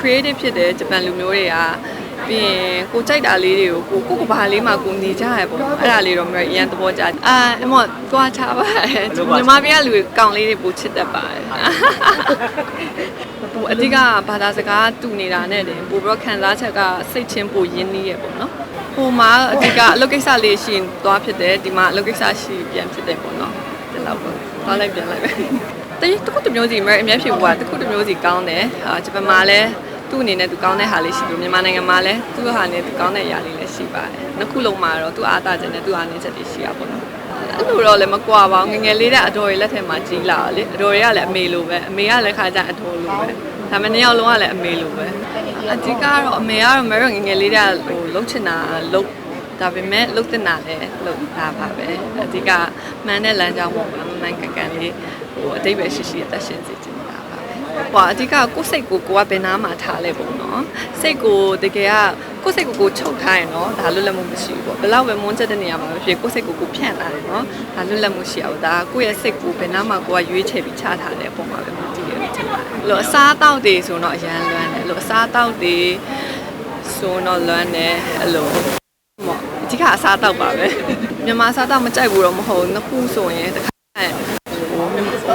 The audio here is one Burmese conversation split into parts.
creative ဖြစ်တဲ့ဂျပန်လူမျိုးတွေကပြီးရင်ကိုကြိုက်တာလေးတွေကိုကိုကိုကဘာလေးမှကိုနေကြရပေါ့အဲ့ဒါလေးတော့မျိုးအရန်သဘောကျအာအမောတွားချပါတယ်မြန်မာပြည်ကလူတွေကောင်းလေးတွေပိုချစ်တတ်ပါတယ်ဟိုအဓိကဘာသာစကားတူနေတာနဲ့တင်ပို့ပြီးတော့ခံစားချက်ကစိတ်ချင်းပိုရင်းနှီးရပေါ့နော်ဟိုမှာအဓိကအလုပ်ကိစ္စလေးရှိရင်သွားဖြစ်တယ်ဒီမှာအလုပ်ကိစ္စရှိပြန်ဖြစ်တယ်ပေါ့နော်ဒီလောက်ပေါ့သွားလိုက်ပြန်လိုက်ပဲတည်းတစ်ခုတစ်မျိုးစီမဲ့အများဖြစ်ဘူးကတစ်ခုတစ်မျိုးစီကောင်းတယ်အာဂျပန်မှာလည်း သူ့အနေနဲ့သူကောင်းတဲ့ဟာလေးရှိပြီးမြန်မာနိုင်ငံမှာလည်းသူ့ဟာနဲ့သူကောင်းတဲ့အရာလေးလည်းရှိပါတယ်နှစ်ခုလုံးမှာတော့သူ့အားသာချက်နဲ့သူ့အားနည်းချက်တွေရှိရပါတော့အဲ့လိုတော့လည်းမကွာပါဘူးငယ်ငယ်လေးတဲ့အတော်တွေလက်ထက်မှာကြီးလာတာလေအတော်တွေကလည်းအမေလိုပဲအမေကလည်းခါကြအတော်လိုပဲဒါပေမဲ့နှစ်ယောက်လုံးကလည်းအမေလိုပဲအဓိကတော့အမေကတော့မရောငယ်ငယ်လေးကဟိုလှုပ်ချင်တာလှုပ်ဒါပေမဲ့လှုပ်တင်တာလည်းလှုပ်တာပါပဲအဓိကမှန်တဲ့လမ်းကြောင်းပေါ်မှာမှန်ကန်ကန်လေးဟိုအတိတ်ပဲရှိရှိအသက်ရှင်စေချင်တာပါပဲ ဟိုအဓိကကိုယ်စိတ်ကိုကိုကဘယ်နားမှာထားလဲပေါ့နော်စိတ်ကိုတကယ်ကကိုယ်စိတ်ကိုကိုချုပ်ထားရင်တော့ဒါလွတ်လပ်မှုမရှိဘူးပေါ့ဘယ်တော့ပဲမွန်းချက်တဲ့နေရာမှာပဲဖြစ်ကိုယ်စိတ်ကိုကိုဖြန့်လာတယ်နော်ဒါလွတ်လပ်မှုရှိအောင်ဒါကိုယ့်ရဲ့စိတ်ကိုဘယ်နားမှာကိုကရွေးချယ်ပြီးချထားတဲ့အပေါ်မှာပဲမတည်ရလို့ထင်ပါတယ်အဲ့လိုအစားအသောက်တွေဆိုတော့အရန်လွမ်းတယ်အဲ့လိုအစားအသောက်တွေဆိုတော့လွမ်းတယ်အဲ့လိုမော်အဓိကအစားတောက်ပါပဲမြန်မာအစားတောက်မကြိုက်ဘူးတော့မဟုတ်ဘူးနှစ်ခုဆိုရင်တစ်ခါဟိုဟို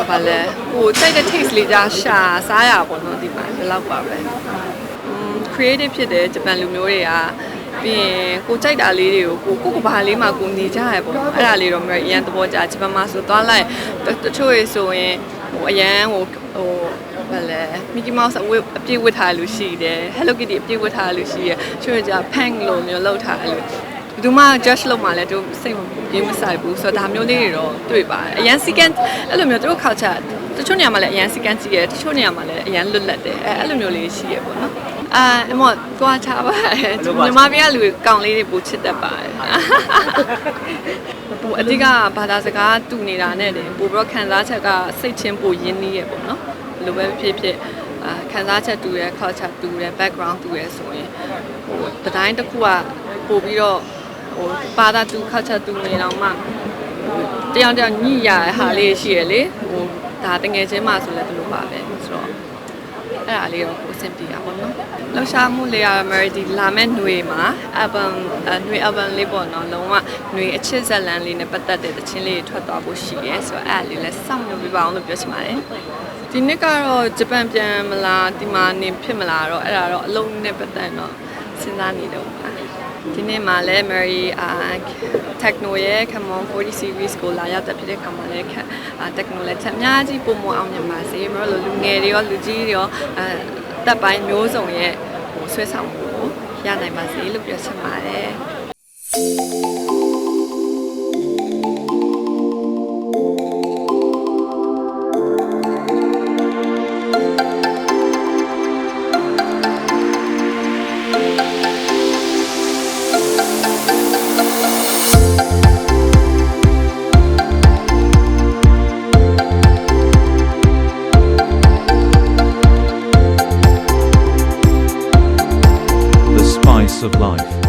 ဘာလဲဟိုကြိုက်တဲ့ taste လေးကြာရှာစားရပါတော့ဒီမှာဒီလောက်ပါပဲ creative ဖြစ်တဲ့ဂျပန်လူမျိုးတွေကပြီးရင်ကိုကြိုက်တာလေးတွေကိုကိုကိုကဘာလေးမှကိုနေကြရပေါ့အဲ့ဒါလေးတော့မျိုးအရန်သဘောကျဂျပန်မှာဆိုသွားလိုက်တချို့ရေဆိုရင်ဟိုအရန်ဟိုဟိုဘာလဲ Mickey Mouse အဝတ်အပြည့်ဝတ်ထားလို့ရှိတယ် Hello Kitty အပြည့်ဝတ်ထားလို့ရှိရချို့ကြ pink လို့မျိုးလောက်ထားလို့ ဘယ်သူမှ judge လုပ်မှလည်းသူစိတ်မပြေမဆိုင်ဘူးဆိုတော့ဒါမျိုးလေးတွေတော့တွေ့ပါတယ်အရန် second အဲ့လိုမျိုးသူတို့ culture တချို့နေရာမှာလည်းအရန် second ကြည့်ရတချို့နေရာမှာလည်းအရန်လွတ်လပ်တယ်အဲအဲ့လိုမျိုးလေးရှိရပေါ့နော်အာအမောတွားချပါတယ်မြန်မာပြည်ကလူတွေကောင်းလေးတွေပိုချစ်တတ်ပါတယ်ဟိုအဓိကဘာသာစကားတူနေတာနဲ့တင်ပို့ပြီးတော့ခံစားချက်ကစိတ်ချင်းပိုရင်းနှီးရပေါ့နော်ဘယ်လိုပဲဖြစ်ဖြစ်အာခံစားချက်တူရယ် culture တူရယ် background တူရယ်ဆိုရင်ဟိုတတိုင်းတစ်ခုကပို့ပြီးတော့ ဟိုဘာသာတူ culture တူနေတော့မှတယောက်တယောက်ညှိရတဲ့ဟာလေးရှိရလေဟိုဒါတငယ်ချင်းမှဆိုလည်းဒီလိုပါပဲဆိုတော့ အဲ့ဒါလေးတော့ကိုစင်ပြတာပေါ့နော်။လောက်ရှားမှုလေးရမယ်ဒီလာမဲ့ຫນွေမှာ album ຫນွေ album လေးပေါ့နော်လုံးဝຫນွေအချစ်ဇက်လန်လေးနဲ့ပတ်သက်တဲ့တခြင်းလေးတွေထွက်သွားဖို့ရှိရဲဆိုတော့အဲ့ဒါလေးလည်းစောင့်မျှော်ပြပါအောင်လို့ပြောချင်ပါတယ်။ဒီနှစ်ကတော့ဂျပန်ပြန်မလားဒီမှာနေဖြစ်မလားတော့အဲ့ဒါတော့အလုံးနဲ့ပတ်သက်တော့ စဉ်းစားနေတော့ပါဒီနေ့မှာလည်း Mary အာ Techno ရဲ့ Come on 40 series ကိုလာရောက်တက်ဖြစ်တဲ့ခါမှာလည်းအာ Techno လည်းချက်အများကြီးပုံမအောင်မြင်ပါစေမလို့လူငယ်တွေရောလူကြီးတွေရောအဲတက်ပိုင်းမျိုးစုံရဲ့ဟိုဆွဲဆောင်မှုကိုရနိုင်ပါစေလို့ပြောချင်ပါတယ် of life.